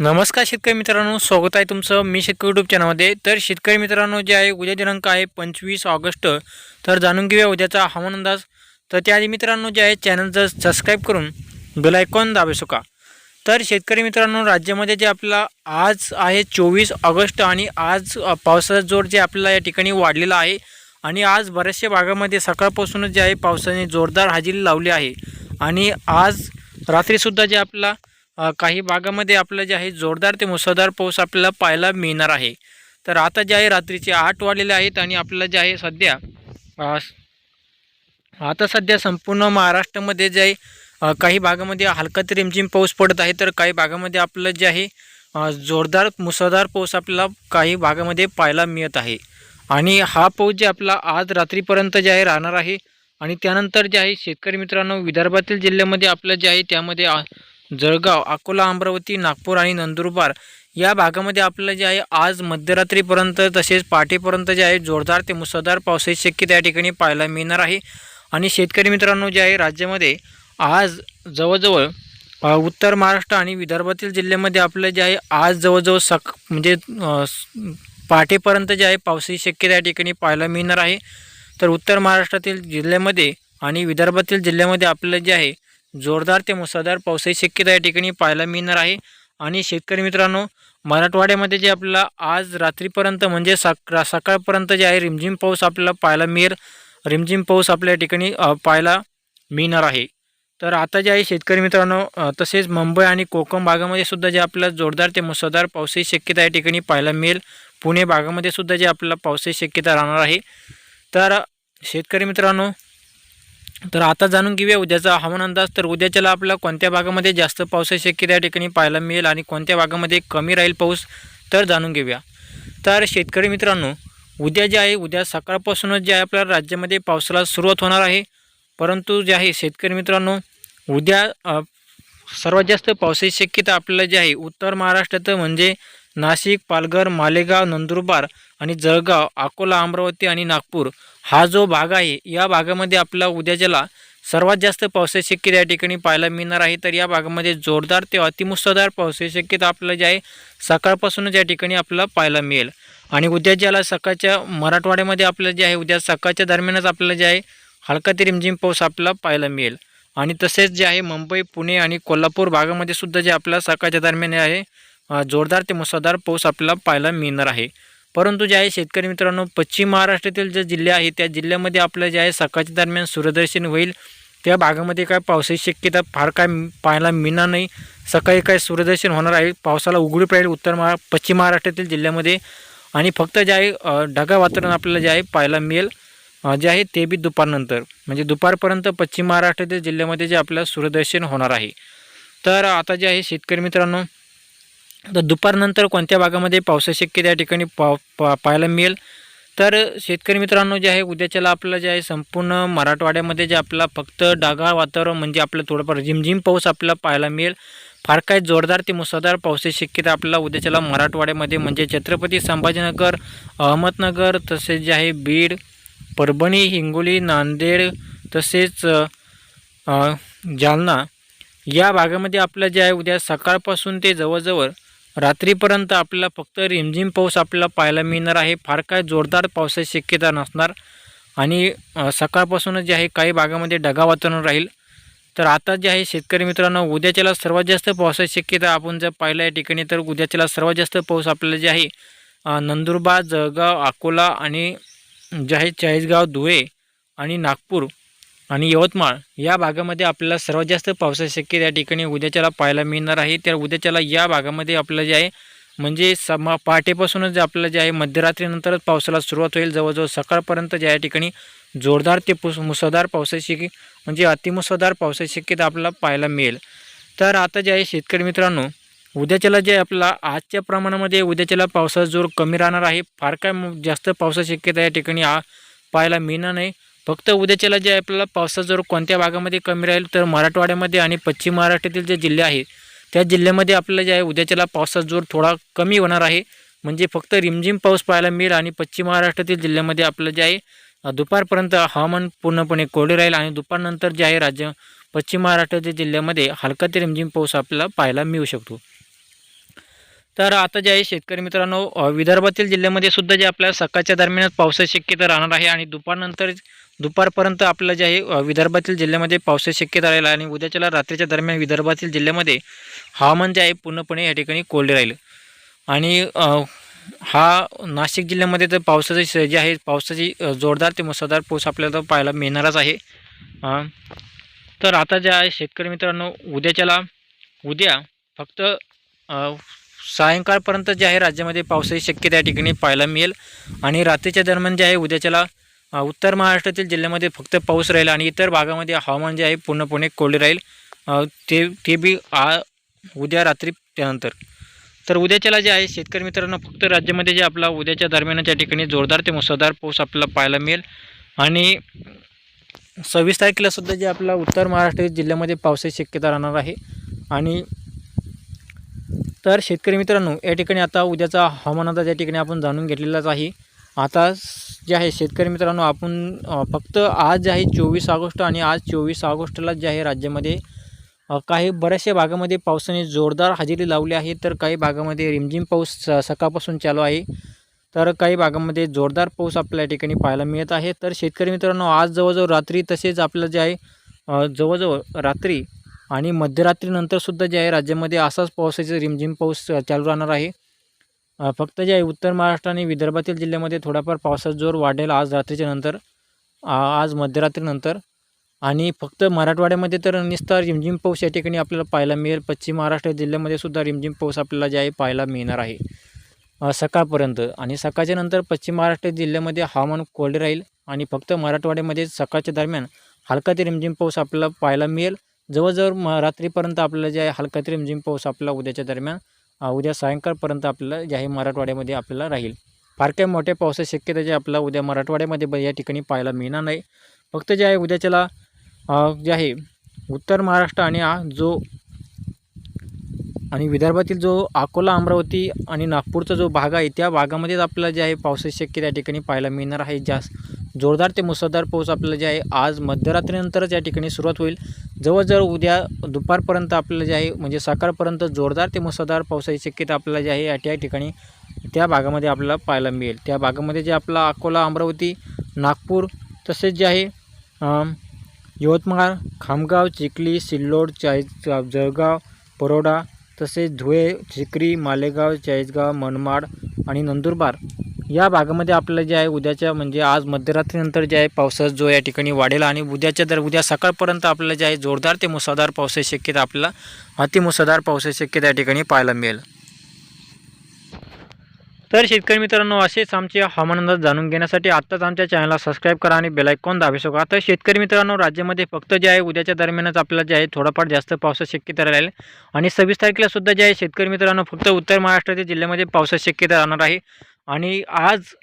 नमस्कार शेतकरी मित्रांनो स्वागत आहे तुमचं मी शेतकरी यूट्यूब चॅनलमध्ये तर शेतकरी मित्रांनो जे आहे उद्या दिनांक आहे पंचवीस ऑगस्ट. तर जाणून घेऊया उद्याचा हवामान अंदाज. तर त्याआधी मित्रांनो जे आहे चॅनलचं सबस्क्राईब करून बेलायकॉन दाबे दाबू तर शेतकरी मित्रांनो राज्यामध्ये जे आपला आज आहे चोवीस ऑगस्ट आणि आज पावसाचा जोर जे आपल्याला या ठिकाणी वाढलेला आहे. आणि आज बऱ्याचशा भागामध्ये सकाळपासूनच जे आहे पावसाने जोरदार हजेरी लावली आहे. आणि आज रात्रीसुद्धा जे आपला काही भागामध्ये आपलं जे आहे जोरदार ते मुसळधार पाऊस आपल्याला पाहायला मिळणार आहे. तर आता जे आहे रात्रीचे आठ वाढलेले आहेत आणि आपल्याला जे आहे सध्या आता सध्या संपूर्ण महाराष्ट्रामध्ये जे आहे काही भागामध्ये हलका ते रिमझिम पाऊस पडत आहे. तर काही भागामध्ये आपलं जे आहे जोरदार मुसळधार पाऊस आपल्याला काही भागामध्ये पाहायला मिळत आहे. आणि हा पाऊस जे आपला आज रात्रीपर्यंत जे आहे राहणार आहे आणि त्यानंतर जे आहे शेतकरी मित्रांनो विदर्भातील जिल्ह्यामध्ये आपलं जे आहे त्यामध्ये आ- जळगाव अकोला अमरावती नागपूर आणि नंदुरबार या भागामध्ये आपलं जे आहे आज मध्यरात्रीपर्यंत तसेच पहाटेपर्यंत जे आहे जोरदार ते मुसळधार पावसाची शक्यता या ठिकाणी पाहायला मिळणार आहे. आणि शेतकरी मित्रांनो जे आहे राज्यामध्ये आज जवळजवळ उत्तर महाराष्ट्र आणि विदर्भातील जिल्ह्यामध्ये आपलं जे आहे आज जवळजवळ सक म्हणजे पहाटेपर्यंत जे आहे पावसाची शक्यता या ठिकाणी पाहायला मिळणार आहे. तर उत्तर महाराष्ट्रातील जिल्ह्यामध्ये आणि विदर्भातील जिल्ह्यामध्ये आपलं जे आहे जोरदार ते मुसळधार पावसाची शक्यता या ठिकाणी पाहायला मिळणार आहे. आणि शेतकरी मित्रांनो मराठवाड्यामध्ये जे आपल्याला आज रात्रीपर्यंत म्हणजे सका सकाळपर्यंत जे आहे रिमझिम पाऊस आपल्याला पाहायला मिळेल. रिमझिम पाऊस आपल्या ठिकाणी पाहायला मिळणार आहे. तर आता जे आहे शेतकरी मित्रांनो तसेच मुंबई आणि कोकण भागामध्ये सुद्धा जे आपल्याला जोरदार ते मुसळधार पावसाची शक्यता या ठिकाणी पाहायला मिळेल. पुणे भागामध्ये सुद्धा जे आपल्याला पावसाची शक्यता राहणार आहे. तर शेतकरी मित्रांनो तर आता जाणून घेऊया उद्याचा हवामान अंदाज. तर उद्याच्याला आपल्याला कोणत्या भागामध्ये जास्त पावसाची शक्यता या ठिकाणी पाहायला मिळेल आणि कोणत्या भागामध्ये कमी राहील पाऊस तर जाणून घेऊया. तर शेतकरी मित्रांनो उद्या जे आहे उद्या सकाळपासूनच जे आहे आपल्या राज्यामध्ये पावसाला सुरुवात होणार आहे. परंतु जे आहे शेतकरी मित्रांनो उद्या सर्वात जास्त पावसाची शक्यता आपल्याला जी आहे उत्तर महाराष्ट्रात म्हणजे नाशिक पालघर मालेगाव नंदुरबार आणि जळगाव अकोला अमरावती आणि नागपूर हा जो भाग आहे या भागामध्ये आपला उद्याच्याला सर्वात जास्त पावसाची शक्यता या ठिकाणी पाहायला मिळणार आहे. तर या भागामध्ये जोरदार ते अतिमुसळधार पावसाची शक्यता आपल्याला जे आहे सकाळपासूनच या ठिकाणी आपल्याला पाहायला मिळेल. आणि उद्या ज्याला सकाळच्या मराठवाड्यामध्ये आपलं जे आहे उद्या सकाळच्या दरम्यानच आपल्याला जे आहे हलका ते रिमझिम पाऊस आपल्याला पाहायला मिळेल. आणि तसेच जे आहे मुंबई पुणे आणि कोल्हापूर भागामध्ये सुद्धा जे आपल्याला सकाळच्या दरम्यान आहे जोरदार ते मुसळधार पाऊस आपल्याला पाहायला मिळणार आहे. परंतु जे आहे शेतकरी मित्रांनो पश्चिम महाराष्ट्रातील जे जिल्हे आहे त्या जिल्ह्यामध्ये आपलं जे आहे सकाळच्या दरम्यान सूर्यदर्शन होईल. त्या भागामध्ये काय पावसाची शक्यता फार काय पाहायला मिळणार नाही. सकाळी काय सूर्यदर्शन होणार आहे पावसाला उघडी पडेल उत्तर महा पश्चिम महाराष्ट्रातील जिल्ह्यामध्ये. आणि फक्त जे आहे ढगा वातावरण आपल्याला जे आहे पाहायला मिळेल. जे आहे ते बी दुपारनंतर. म्हणजे दुपारपर्यंत पश्चिम महाराष्ट्रातील जिल्ह्यामध्ये जे आपल्याला सूर्यदर्शन होणार आहे. तर आता जे आहे शेतकरी मित्रांनो तर दुपारनंतर कोणत्या भागामध्ये पावसाची शक्यता या ठिकाणी पा पा पाहायला मिळेल? तर शेतकरी मित्रांनो जे आहे उद्याच्याला आपलं जे आहे संपूर्ण मराठवाड्यामध्ये जे आपला फक्त डागाळ वातावरण म्हणजे आपलं थोडंफार झिमझिम पाऊस आपल्याला पाहायला मिळेल. फार काय जोरदार ते मुसळधार पावसाची शक्यता आपल्याला उद्याच्याला मराठवाड्यामध्ये म्हणजे छत्रपती संभाजीनगर अहमदनगर तसेच जे आहे बीड परभणी हिंगोली नांदेड तसेच जालना या भागामध्ये आपलं जे आहे उद्या सकाळपासून ते जवळजवळ रात्रीपर्यंत आपल्याला फक्त रिमझिम पाऊस आपल्याला पाहायला मिळणार आहे. फार काय जोरदार पावसाची शक्यता नसणार. आणि सकाळपासूनच जे आहे काही भागामध्ये ढगा वातावरण राहील. तर आता जे आहे शेतकरी मित्रांनो उद्याच्याला सर्वात जास्त पावसाची शक्यता आपण जर पाहिलं या ठिकाणी तर उद्याच्याला सर्वात जास्त पाऊस आपल्याला जे आहे नंदुरबार जळगाव अकोला आणि जे आहे चाळीसगाव धुळे आणि नागपूर आणि यवतमाळ या भागामध्ये आपल्याला सर्वात जास्त पावसाची शक्यता या ठिकाणी उद्याच्याला पाहायला मिळणार आहे. तर उद्याच्याला या भागामध्ये आपलं जे आहे म्हणजे समा पहाटेपासूनच जे आपल्याला जे आहे मध्यरात्रीनंतरच पावसाला सुरुवात होईल. जवळजवळ सकाळपर्यंत जे या ठिकाणी जोरदार ते पुस मुसळधार पावसाची म्हणजे अतिमुसळधार पावसाची शक्यता आपल्याला पाहायला मिळेल. तर आता जे आहे शेतकरी मित्रांनो उद्याच्याला जे आपला आजच्या प्रमाणामध्ये उद्याच्याला पावसाचा जोर कमी राहणार आहे. फार काय जास्त पावसाची शक्यता या ठिकाणी आ पाहायला मिळणार नाही. फक्त उद्याच्याला जे आपल्याला पावसाचा जोर कोणत्या भागामध्ये कमी राहील तर मराठवाड्यामध्ये आणि पश्चिम महाराष्ट्रातील जे जिल्हे आहेत त्या जिल्ह्यामध्ये आपल्याला जे आहे उद्याच्याला पावसाचा जोर थोडा कमी होणार आहे. म्हणजे फक्त रिमझिम पाऊस पाहायला मिळेल आणि पश्चिम महाराष्ट्रातील जिल्ह्यामध्ये आपलं जे आहे दुपारपर्यंत हवामान पूर्णपणे कोरडे राहील आणि दुपारनंतर जे आहे राज्य पश्चिम महाराष्ट्रातील जिल्ह्यामध्ये हलका ते रिमझिम पाऊस आपल्याला पाहायला मिळू शकतो. तर आता जे आहे शेतकरी मित्रांनो विदर्भातील जिल्ह्यामध्ये सुद्धा जे आपल्या सकाळच्या दरम्यानच पावसाची शक्यता राहणार आहे आणि दुपारनंतर दुपारपर्यंत आपलं जे आहे विदर्भातील जिल्ह्यामध्ये पावसाची शक्यता राहील आणि उद्याच्याला रात्रीच्या दरम्यान विदर्भातील जिल्ह्यामध्ये हवामान जे आहे पूर्णपणे या ठिकाणी कोरडे राहील. आणि हा नाशिक जिल्ह्यामध्ये तर पावसाचे जे आहे पावसाची जोरदार ते मुसळधार पाऊस आपल्याला पाहायला मिळणारच आहे. तर आता जे आहे शेतकरी मित्रांनो उद्याच्याला उद्या फक्त सायंकाळपर्यंत जे आहे राज्यामध्ये पावसाची शक्यता या ठिकाणी पाहायला मिळेल. आणि रात्रीच्या दरम्यान जे आहे उद्याच्याला उत्तर महाराष्ट्रातील जिल्ह्यामध्ये फक्त पाऊस राहील आणि इतर भागामध्ये हवामान जे आहे पूर्णपणे कोरडे राहील. ते ते बी आ उद्या रात्री त्यानंतर. तर उद्याच्याला जे आहे शेतकरी मित्रांनो फक्त राज्यामध्ये जे आपला उद्याच्या दरम्यान त्या ठिकाणी जोरदार ते मुसळधार पाऊस आपल्याला पाहायला मिळेल. आणि सव्वीस तारखेला सुद्धा जे आपला उत्तर महाराष्ट्र जिल्ह्यामध्ये पावसाची शक्यता राहणार आहे. आणि तर शेतकरी मित्रांनो या ठिकाणी आता उद्याचा हवामान त्या ठिकाणी आपण जाणून घेतलेलाच आहे. आता जे आहे शेतकरी मित्रांनो आपण फक्त आज जे आहे चोवीस ऑगस्ट आणि आज चोवीस ऑगस्टला जे आहे राज्यामध्ये काही बऱ्याचशा भागामध्ये पावसाने जोरदार हजेरी लावली आहे. तर काही भागामध्ये रिमझिम पाऊस स- सकाळपासून चालू आहे. तर काही भागामध्ये जोरदार पाऊस आपल्या या ठिकाणी पाहायला मिळत आहे. तर शेतकरी मित्रांनो आज जवळजवळ रात्री तसेच आपलं जे आहे जवळजवळ रात्री आणि मध्यरात्रीनंतरसुद्धा जे आहे राज्यामध्ये असाच पावसाचे रिमझिम पाऊस चालू राहणार आहे. फक्त जे आहे उत्तर महाराष्ट्र आणि विदर्भातील जिल्ह्यामध्ये थोडाफार पावसाचा जोर वाढेल आज रात्रीच्या नंतर आज मध्यरात्रीनंतर आणि फक्त मराठवाड्यामध्ये तर निस्तार रिमझिम पाऊस या ठिकाणी आपल्याला पाहायला मिळेल. पश्चिम महाराष्ट्र जिल्ह्यामध्ये सुद्धा रिमझिम पाऊस आपल्याला जे आहे पाहायला मिळणार आहे. सकाळपर्यंत. आणि सकाळच्या नंतर पश्चिम महाराष्ट्र जिल्ह्यामध्ये हवामान कोरडे राहील. आणि फक्त मराठवाड्यामध्ये सकाळच्या दरम्यान हलका ते रिमझिम पाऊस आपल्याला पाहायला मिळेल. जवळजवळ म रात्रीपर्यंत आपल्याला जे आहे हलका ते रिमझिम पाऊस आपला उद्याच्या दरम्यान उद्या सायंकाळपर्यंत आपल्याला जे आहे मराठवाड्यामध्ये आपल्याला राहील. फार काही मोठ्या पावसाची शक्यता जे आपल्याला उद्या मराठवाड्यामध्ये ब- या ठिकाणी पाहायला मिळणार नाही. फक्त जे आहे उद्याच्याला जे आहे उत्तर महाराष्ट्र आणि जो आणि विदर्भातील जो अकोला अमरावती आणि नागपूरचा जो भाग आहे त्या भागामध्येच आपल्याला जे आहे पावसाची शक्यता या ठिकाणी पाहायला मिळणार आहे. जास्त जोरदार ते मुसळधार पाऊस आपल्याला जे आहे आज मध्यरात्रीनंतरच या ठिकाणी सुरुवात होईल. जवळजवळ उद्या दुपारपर्यंत आपल्याला जे आहे म्हणजे सकाळपर्यंत जोरदार ते मुसळधार पावसाची शक्यता आपल्याला जे आहे या त्या ठिकाणी त्या भागामध्ये आपल्याला पाहायला मिळेल. त्या भागामध्ये जे आपला अकोला अमरावती नागपूर तसेच जे आहे यवतमाळ खामगाव चिखली सिल्लोड चाळीस जळगाव परोडा तसेच धुळे चिकरी मालेगाव चाळीसगाव मनमाड आणि नंदुरबार या भागामध्ये आपलं जे आहे उद्याच्या म्हणजे आज मध्यरात्रीनंतर जे आहे पावसाचा जो या ठिकाणी वाढेल आणि उद्याच्या दर उद्या सकाळपर्यंत आपल्याला जे आहे जोरदार ते मुसळधार पावसाची शक्यता आपल्याला अतिमुसळधार पावसाची शक्यता या ठिकाणी पाहायला मिळेल. तर शेतकरी मित्रांनो असेच आमचे हवामान अंदाज जाणून घेण्यासाठी आत्ताच आमच्या चॅनलला सबस्क्राईब करा आणि बेलायकॉन दाबू शकता तर शेतकरी मित्रांनो राज्यामध्ये फक्त जे आहे उद्याच्या दरम्यानच आपल्याला जे आहे थोडाफार जास्त पावसाची शक्यता राहील. आणि सव्वीस तारखेला सुद्धा जे आहे शेतकरी मित्रांनो फक्त उत्तर महाराष्ट्रातील जिल्ह्यामध्ये पावसाची शक्यता राहणार आहे. आणि आज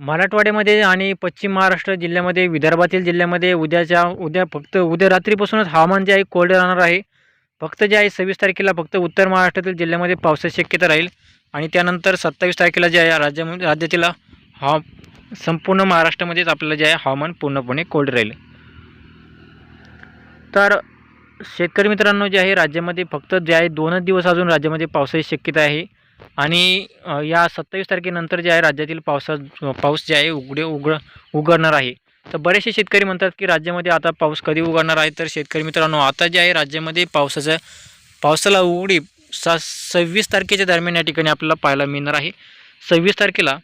मराठवाड्यामध्ये आणि पश्चिम महाराष्ट्र जिल्ह्यामध्ये विदर्भातील जिल्ह्यामध्ये उद्याच्या उद्या फक्त उद्या रात्रीपासूनच हवामान जे आहे कोरडे राहणार आहे. फक्त जे आहे सव्वीस तारखेला फक्त उत्तर महाराष्ट्रातील जिल्ह्यामध्ये पावसाची शक्यता राहील. आणि त्यानंतर सत्तावीस तारखेला जे आहे राज्यामध्ये राज्यातील हा संपूर्ण महाराष्ट्रामध्येच आपल्याला जे आहे हवामान पूर्णपणे कोरडे राहील. तर शेतकरी मित्रांनो जे आहे राज्यामध्ये फक्त जे आहे दोनच दिवस अजून राज्यामध्ये पावसाची शक्यता आहे. आणि या सत्तावीस तारखेनंतर जे आहे राज्यातील पावसा पाऊस जे आहे उघडे उघड उघडणार आहे. तर बरेचसे शेतकरी म्हणतात की राज्यामध्ये आता पाऊस कधी उघडणार आहे? तर शेतकरी मित्रांनो आता जे आहे राज्यामध्ये पावसाचं पावसाला उघडी सा सव्वीस तारखेच्या दरम्यान या ठिकाणी आपल्याला पाहायला मिळणार आहे. सव्वीस तारखेला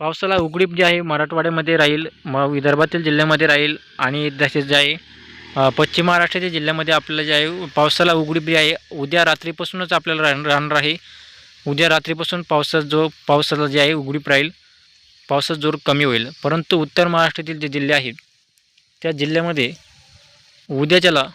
पावसाला उघडीप जे आहे मराठवाड्यामध्ये राहील म विदर्भातील जिल्ह्यामध्ये राहील आणि तसेच जे आहे पश्चिम महाराष्ट्राच्या जिल्ह्यामध्ये आपल्याला जे आहे पावसाला उघडीप जे आहे उद्या रात्रीपासूनच आपल्याला राहणार आहे. उद्या रात्रीपासून पावसाचा जो पावसाचा जे आहे उघडीप राहील पावसाचा जोर कमी होईल. परंतु उत्तर महाराष्ट्रातील जे जिल्हे आहेत त्या जिल्ह्यामध्ये उद्याच्याला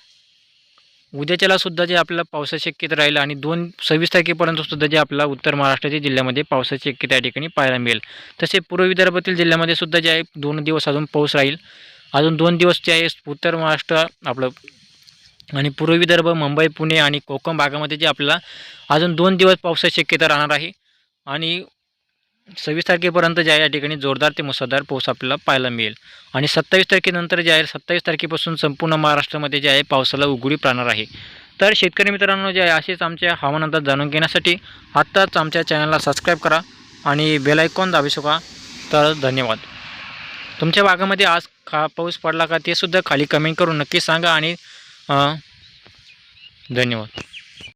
उद्याच्यालासुद्धा जे आपल्याला पावसाची शक्यता राहील आणि दोन सव्वीस तारखेपर्यंतसुद्धा जे आपला उत्तर महाराष्ट्राच्या जिल्ह्यामध्ये पावसाची शक्यता या ठिकाणी पाहायला मिळेल. तसे पूर्व विदर्भातील जिल्ह्यामध्ये सुद्धा जे आहे दोन दिवस अजून पाऊस राहील. अजून दोन दिवस जे आहे उत्तर महाराष्ट्र आपलं आणि पूर्व विदर्भ मुंबई पुणे आणि कोकण भागामध्ये जे आपल्याला अजून दोन दिवस पावसाची शक्यता राहणार आहे. आणि सव्वीस तारखेपर्यंत जे आहे या ठिकाणी जोरदार ते मुसळधार पाऊस आपल्याला पाहायला मिळेल. आणि सत्तावीस तारखेनंतर जे आहे सत्तावीस तारखेपासून संपूर्ण महाराष्ट्रामध्ये जे आहे पावसाला उघडीप राहणार आहे. तर शेतकरी मित्रांनो जे आहे असेच आमच्या हवामान अंदाज जाणून घेण्यासाठी आत्ताच आमच्या चॅनलला सबस्क्राईब करा आणि बेलायकॉन दाबू शका तर धन्यवाद. तुमच्या भागामध्ये आज का पाऊस पडला का ते सुद्धा खाली कमेंट करून नक्की सांगा आणि अं, धन्यवाद